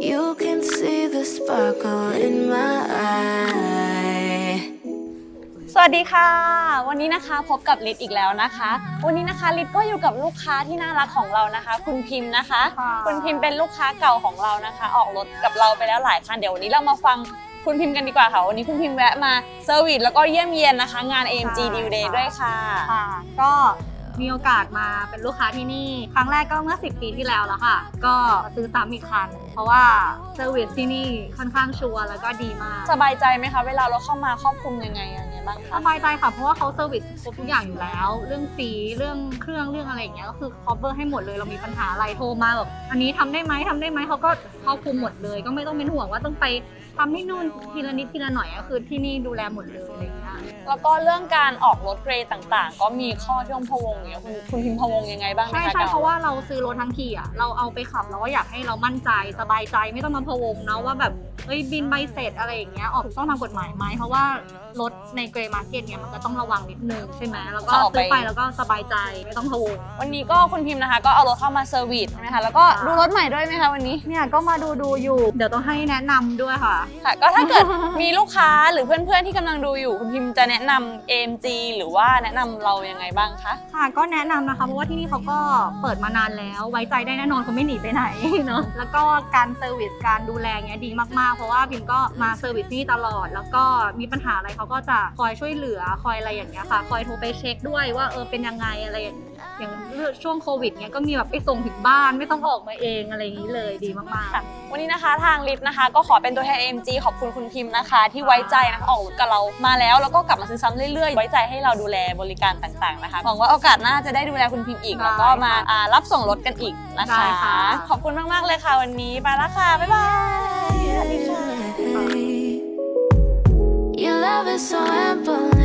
You can see the sparkle in my eye. สวัสดีค่ะ วันนี้นะคะพบกับลิศอีกแล้วนะคะ วันนี้นะคะลิศก็อยู่กับลูกค้าที่น่ารักของเรานะคะ คุณพิมพ์นะคะ ค่ะ คุณพิมพ์เป็นลูกค้าเก่าของเรานะคะ ออกรถกับเราไปแล้วหลายคันเดี๋ยววันนี้เรามาฟังคุณพิมพ์กันดีกว่าค่ะวันนี้คุณพิมพ์แวะมาเซอร์วิสแล้วก็เยี่ยมเยียนนะคะ งาน AMG Deal Day ด้วยค่ะ ค่ะก็ มีโอกาสมาเป็นลูกค้าที่นี่ ครั้งแรกก็เมื่อ 10 ปีที่แล้วแล้วค่ะ ก็ซื้อซ้ำอีกคัน เพราะว่าเซอร์วิสที่นี่ค่อนข้างชัวร์แล้วก็ดีมาก สบายใจไหมคะ เวลาเราเข้ามาครอบคลุมยังไงยังไงบ้างสคะบายใจค่ะ เพราะว่าเขาเซอร์วิสครบทุกอย่างอยู่แล้ว เรื่องสี เรื่องเครื่อง เรื่องอะไรอย่างเงี้ย ก็คือ cover ให้หมดเลย เรามีปัญหาอะไรโทรมาแบบ อันนี้ทำได้ไหมทำได้ไหมเขาก็ครอบคลุมหมดเลย ก็ไม่ต้องเป็นห่วงว่าต้องไปทำให้นู่นทีละนิดทีละหน่อยก็คือที่นี่ดูแลหมดเลยอะไรอย่างเงี้ย แล้วก็เรื่องการออกรถเกรดต่างๆ ก็มีข้อที่ต้องพะวงอย่างเงี้ยคุณคุณพิมพ์พะวงยังไงบ้างไหมใช่คะใช่กับเพราะว่าเราซื้อรถทั้งทีอะเราเอาไปขับเราก็อยากให้เรามั่นใจสบายใจไม่ต้องมาพะวงเนาะว่าแบบเอ้ยบินใบเสร็จอะไรอย่างเงี้ยออกถูกต้องตามกฎหมายไหมเพราะว่ารถในเกรย์มาร์เก็ตเนี่ยมันก็ต้องระวังนิดนึงใช่ไหมแล้วก็ซื้อไปแล้วก็สบายใจไม่ต้องพะวงวันนี้ก็คุณพิมพ์นะคะ ก็เอารถเข้ามาเซอร์วิสใช่ไหมคะแล้วก็ดูรถใหม่ด้วยไหมคะวันนี้เนี่ยก็มาดูดูอยู่ เดี๋ยวต้องให้แนะนำด้วยค่ะค่ะ ก็ถ้าเกิดมีลูกค้าหรือเพื่อนๆที่กำลังดูอยู่คุณพิมพ์จะแนะนำ AMG หรือว่าแนะนำเรายังไงบ้างคะ ค่ะก็แนะนำนะคะเพราะว่าที่นี่เขาก็เปิดมานานแล้ว ไว้ใจได้แน่นอนเขาไม่หนีไปไหนเนาะแล้วก็การเซอร์วิสการดูแลเงี้ยดีมากๆ เพราะว่าพิมก็มาเซอร์วิสที่นี่ตลอด แล้วก็มีปัญหาอะไรเขาก็จะคอยช่วยเหลือคอยอะไรอย่างเงี้ยค่ะ คอยโทรไปเช็คด้วยว่าเออเป็นยังไงอะไรอย่างอย่างช่วงโควิดเนี้ยก็มีแบบไปส่งถึงบ้านไม่ต้องออกมาเองอะไรอย่างนี้เลยดีมากค่ะวันนี้นะคะทางลิฟต์นะคะ ก็ขอเป็นตัวแทน AMG ขอบคุณคุณพิมพ์นะคะ ที่ไว้ใจนะคะออกรถกับเรามาแล้วแล้วก็กลับมาซื้อซ้ำเรื่อยๆ ไว้ใจให้เราดูแลบริการต่างๆนะคะหวังว่าโอกาสหน้าจะได้ดูแลคุณพิมพ์อีก แล้วก็มาอ่ารับส่งรถกันอีกนะคะขอบคุณมากๆเลยค่ะวันนี้ไปแล้วค่ะ บ๊ายบาย สวัสดีค่ะ Your love is so ample in my